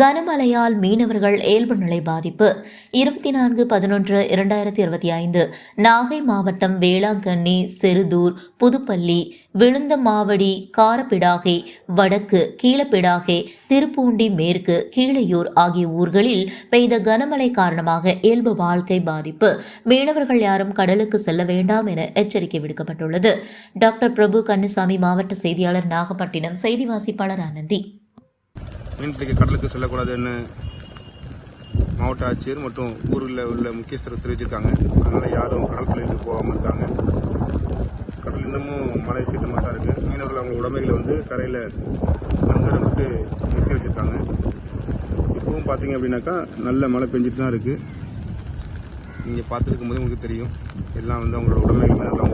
கனமழையால் மீனவர்கள் இயல்பு நிலை பாதிப்பு. இருபத்தி நான்கு பதினொன்று இரண்டாயிரத்தி இருபத்தி ஐந்து. நாகை மாவட்டம் வேளாங்கண்ணி செருதூர் புதுப்பள்ளி விழுந்த மாவடி காரப்பிடாகே வடக்கு கீழப்பிடாகே திருப்பூண்டி மேற்கு கீழையூர் ஆகிய ஊர்களில் பெய்த கனமழை காரணமாக இயல்பு வாழ்க்கை பாதிப்பு. மீனவர்கள் யாரும் கடலுக்கு செல்ல வேண்டாம் என எச்சரிக்கை விடுக்கப்பட்டுள்ளது. டாக்டர் பிரபு கன்னிசாமி மாவட்ட செய்தியாளர் நாகப்பட்டினம் செய்தி வாசிப்பாளர் ஆனந்தி. மீன் பிடிக்க கடலுக்கு செல்லக்கூடாதுன்னு மாவட்ட ஆட்சியர் மற்றும் ஊரில் உள்ள முக்கியஸ்தர் தெரிவிச்சிருக்காங்க. அதனால் யாரும் கடல் போகாமல் இருக்காங்க. கடல் இன்னமும் மழை சீக்கிரமாக தான் இருக்குது மீனவர்கள் அவங்க உடமைகளை வந்து கரையில் நங்கரமிட்டு விட்டு வச்சுருக்காங்க. இப்பவும் பார்த்தீங்க அப்படின்னாக்கா நல்ல மழை பெஞ்சிட்டு தான் இருக்குது நீங்கள் பார்த்துருக்கும் போது உங்களுக்கு தெரியும். எல்லாம் வந்து அவங்களோட உடமைகள் நல்லா